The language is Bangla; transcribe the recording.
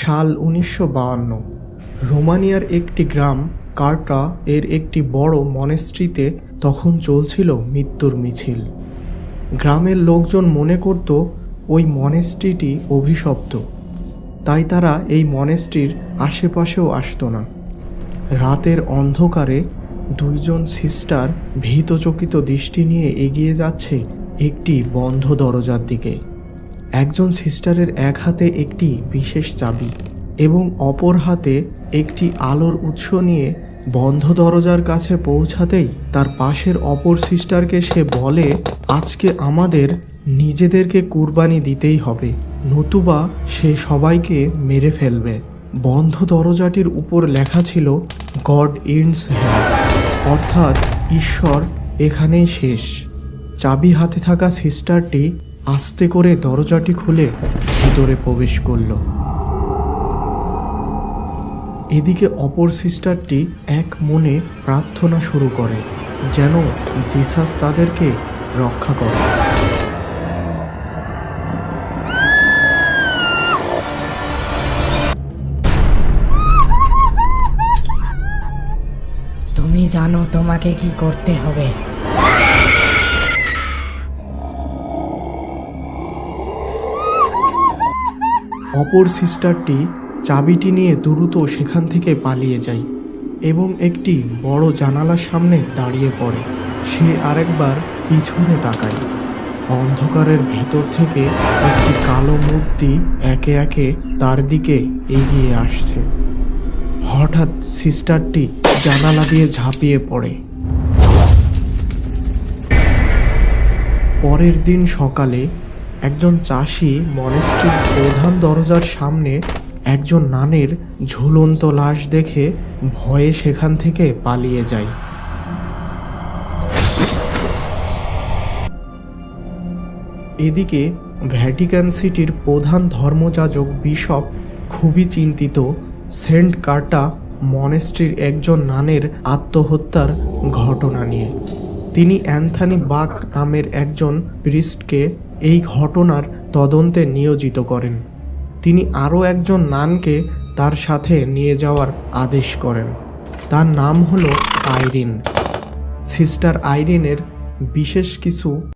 সাল উনিশশো বাহান্ন রোমানিয়ার একটি গ্রাম কার্টা এর একটি বড় মনেস্ট্রিতে তখন চলছিল মৃত্যুর মিছিল। গ্রামের লোকজন মনে করত, ওই মনেস্ট্রিটি অভিশপ্ত। তাই তারা এই মনেস্ট্রির আশেপাশেও আসতো না। রাতের অন্ধকারে দুইজন সিস্টার ভীতচকিত দৃষ্টি নিয়ে এগিয়ে যাচ্ছে একটি বন্ধ দরজার দিকে। একজন সিস্টারের এক হাতে একটি বিশেষ চাবি এবং অপর হাতে একটি আলোর উৎস নিয়ে বন্ধ দরজার কাছে পৌঁছাতেই তার পাশের অপর সিস্টারকে সে বলে, আজকে আমাদের নিজেদেরকে কুরবানি দিতেই হবে। নতুবা সে সবাইকে মেরে ফেলবে। বন্ধ দরজাটির উপর লেখা ছিল, গড ইন্ডস হেল্প অর্থাৎ ঈশ্বর এখানেই শেষ। চাবি হাতে থাকা সিস্টারটি আস্তে করে দরজাটি খুলে ভিতরে প্রবেশ করল। এদিকে অপর সিস্টারটি এক মনে প্রার্থনা শুরু করে, যেন জিসাস তাদেরকে রক্ষা করে। তুমি জানো তোমাকে কি করতে হবে। অপর সিস্টারটি চাবিটি নিয়ে দ্রুত সেখান থেকে পালিয়ে যায় এবং একটি বড় জানালার সামনে দাঁড়িয়ে পড়ে। সে আরেকবার পিছনে তাকায়। অন্ধকারের ভেতর থেকে একটি কালো মূর্তি একে একে তার দিকে এগিয়ে আসছে। হঠাৎ সিস্টারটি জানালা দিয়ে ঝাঁপিয়ে পড়ে। পরের দিন সকালে একজন চাষি মনেস্ট্রির প্রধান দরজার সামনে একজন নানের ঝুলন্ত লাশ দেখে ভয়ে সেখান থেকে পালিয়ে যায়। এদিকে ভ্যাটিকান সিটির প্রধান ধর্মযাজক বিশপ খুবই চিন্তিত সেন্ট কার্টা মনেস্ট্রির একজন নানের আত্মহত্যার ঘটনা নিয়ে। তিনি অ্যান্থনি বাক নামের একজন প্রিস্টকে এই ঘটনার তদন্তে নিয়োজিত করেন। তিনি আরও একজন নানকে তার সাথে নিয়ে যাওয়ার আদেশ করেন। তার নাম হলো আইরিন। সিস্টার আইরিনের বিশেষ কিছু